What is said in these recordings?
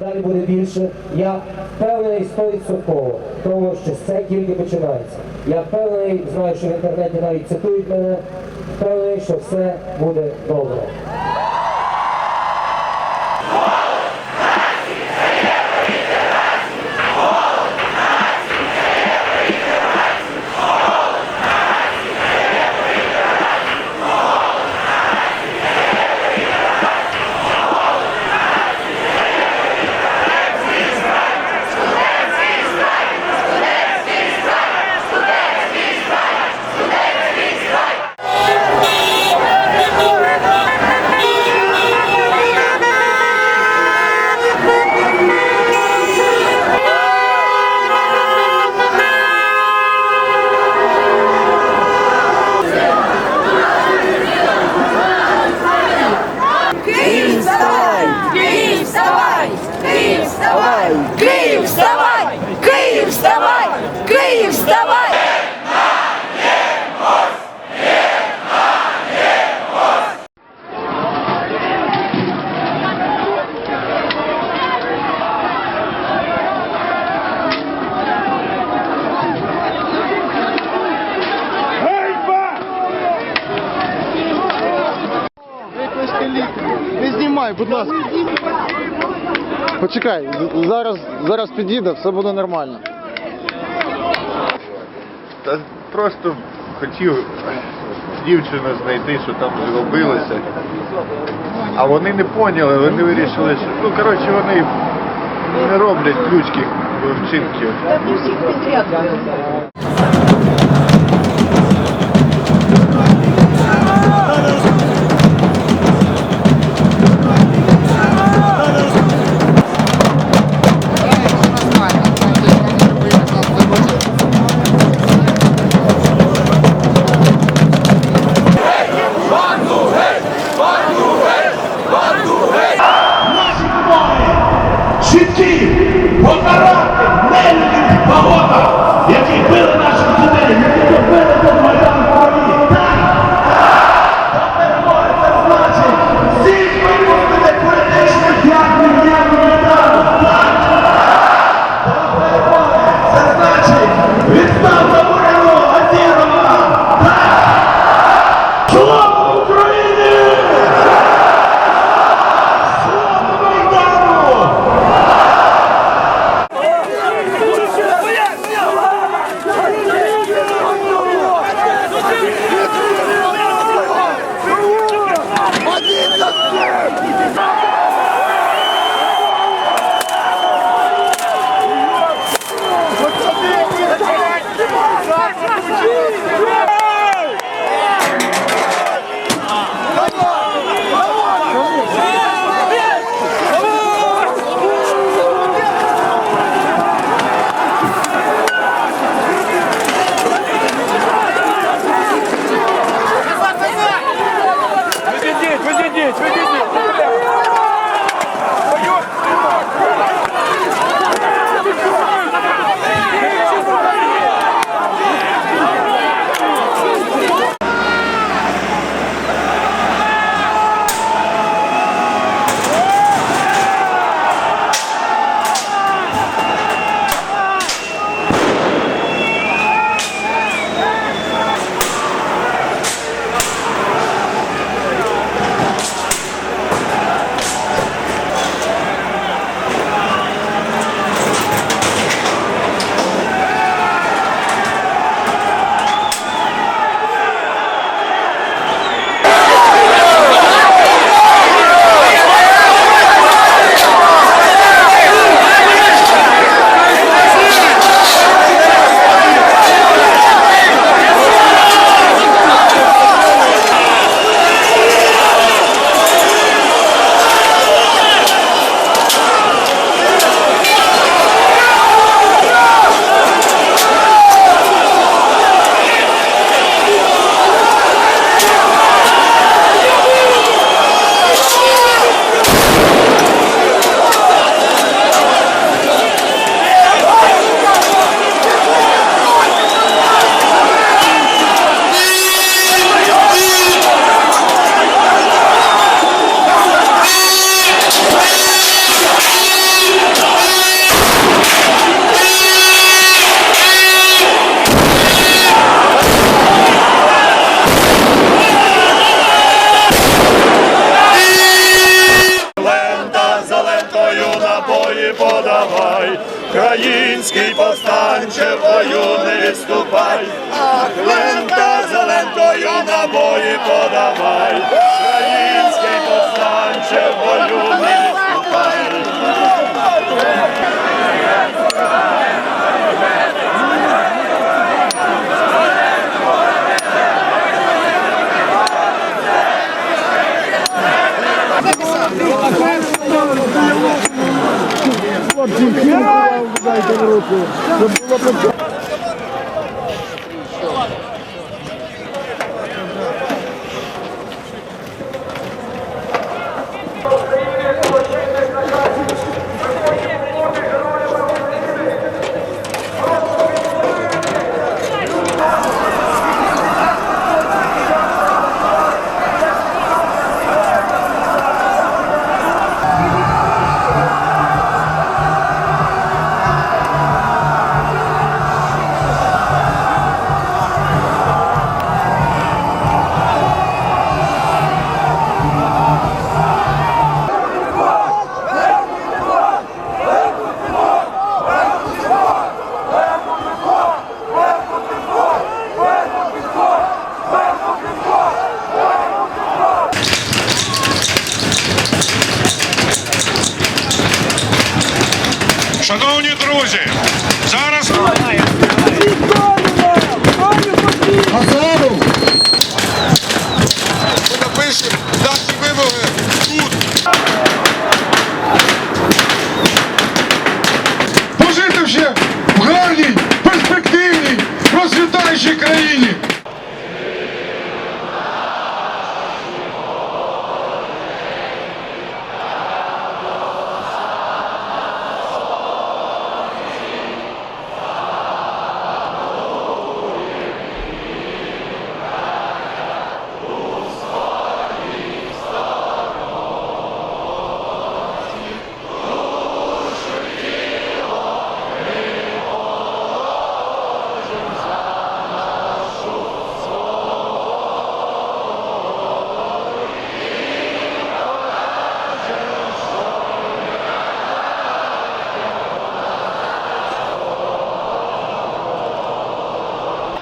далі буде більше. Я впевнений 100% тому, що це тільки починається. Я впевнений, знаю, що в інтернеті навіть цитують мене, впевнений, що все буде добре. Не будь ласка. Почекай, зараз, зараз підійде, все буде нормально. Та просто хотів дівчину знайти, що там зробилося. А вони не поняли, вони вирішили, що ну коротше вони не роблять людських вчинків. наші Український повстанче бою не відступай, Ах, лента за лентою набої подавай, Український повстанче бою не відступай дайте в руку, щоб було. Шановні друзі, зараз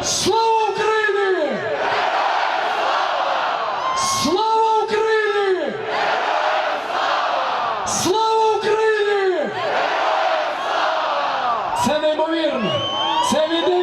Слава Україні! Слава Україні! Слава Україні! Це неймовірно! Це відео